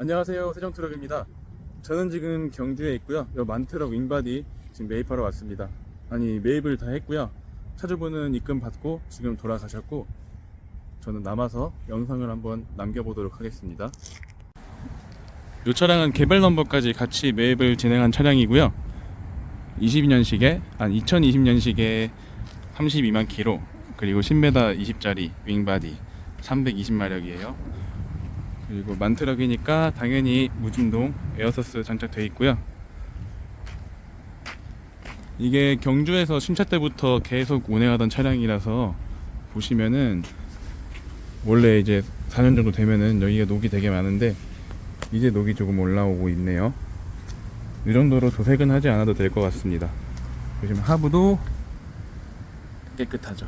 안녕하세요. 세정트럭입니다. 저는 지금 경주에 있고요. 요 만트럭 윙바디 지금 매입하러 왔습니다. 아니 매입을 다 했고요. 차주분은 입금 받고 지금 돌아가셨고 저는 남아서 영상을 한번 남겨보도록 하겠습니다. 이 차량은 개별 넘버까지 같이 매입을 진행한 차량이고요. 22년식에 아니 2020년식에 32만 키로 그리고 10m 20짜리 윙바디 320마력이에요 그리고 만트럭이니까 당연히 무진동 에어서스 장착되어 있고요. 이게 경주에서 신차 때부터 계속 운행하던 차량이라서 보시면은 원래 이제 4년 정도 되면은 여기가 녹이 되게 많은데 이제 녹이 조금 올라오고 있네요. 이 정도로 도색은 하지 않아도 될 것 같습니다. 보시면 하부도 깨끗하죠.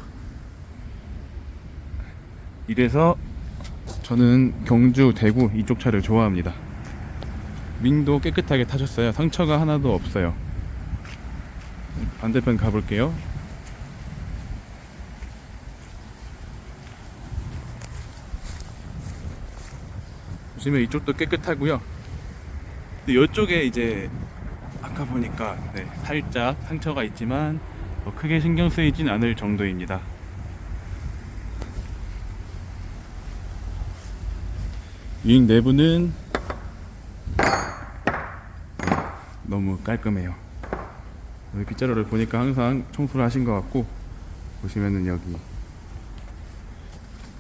이래서 저는 경주, 대구 이쪽 차를 좋아합니다. 윙도 깨끗하게 타셨어요. 상처가 하나도 없어요. 반대편 가볼게요. 보시면 이쪽도 깨끗하고요. 근데 이쪽에 이제 아까 보니까 네, 살짝 상처가 있지만 뭐 크게 신경 쓰이진 않을 정도입니다. 윙 내부는 너무 깔끔해요. 빗자루를 보니까 항상 청소를 하신 것 같고 보시면은 여기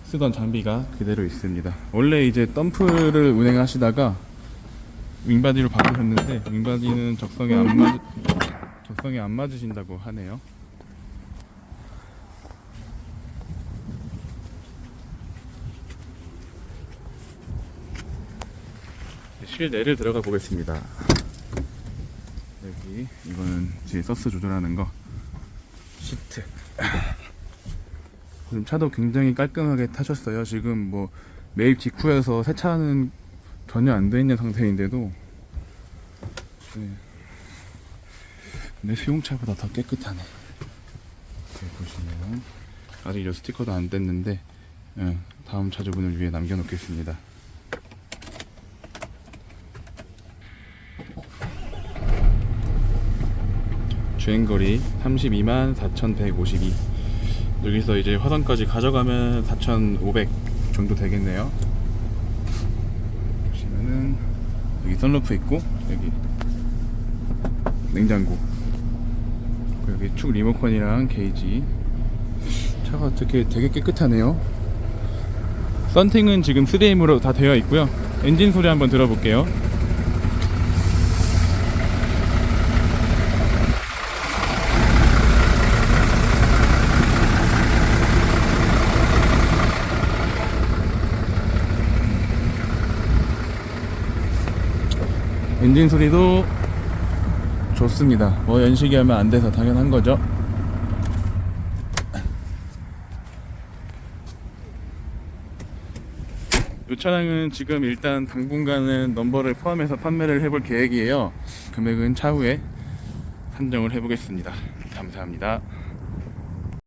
쓰던 장비가 그대로 있습니다. 원래 이제 덤프를 운행하시다가 윙바디로 바꾸셨는데 윙바디는 적성에 안 맞, 적성에 안 맞으신다고 하네요. 실내를 들어가 보겠습니다. 여기 이거는 뒤에 서스 조절하는 거 시트. 지금 차도 굉장히 깔끔하게 타셨어요. 지금 뭐 매입 직후여서 세차는 전혀 안 돼 있는 상태인데도 네. 근데 수용차보다 더 깨끗하네. 이렇게 보시면 아직 이 스티커도 안 뗐는데 예, 다음 차주분을 위해 남겨놓겠습니다. 주행거리 32만 4,152 여기서 이제 화성까지 가져가면 4,500 정도 되겠네요. 보시면은 여기 선루프 있고 여기 냉장고. 여기 축 리모컨이랑 게이지. 차가 어떻게 되게 깨끗하네요. 썬팅은 지금 3M으로 다 되어 있고요. 엔진 소리 한번 들어볼게요 엔진 소리도 좋습니다. 뭐 연식이 하면 안 돼서 당연한 거죠. 이 차량은 지금 일단 당분간은 넘버를 포함해서 판매를 해볼 계획이에요. 금액은 차후에 산정을 해보겠습니다. 감사합니다.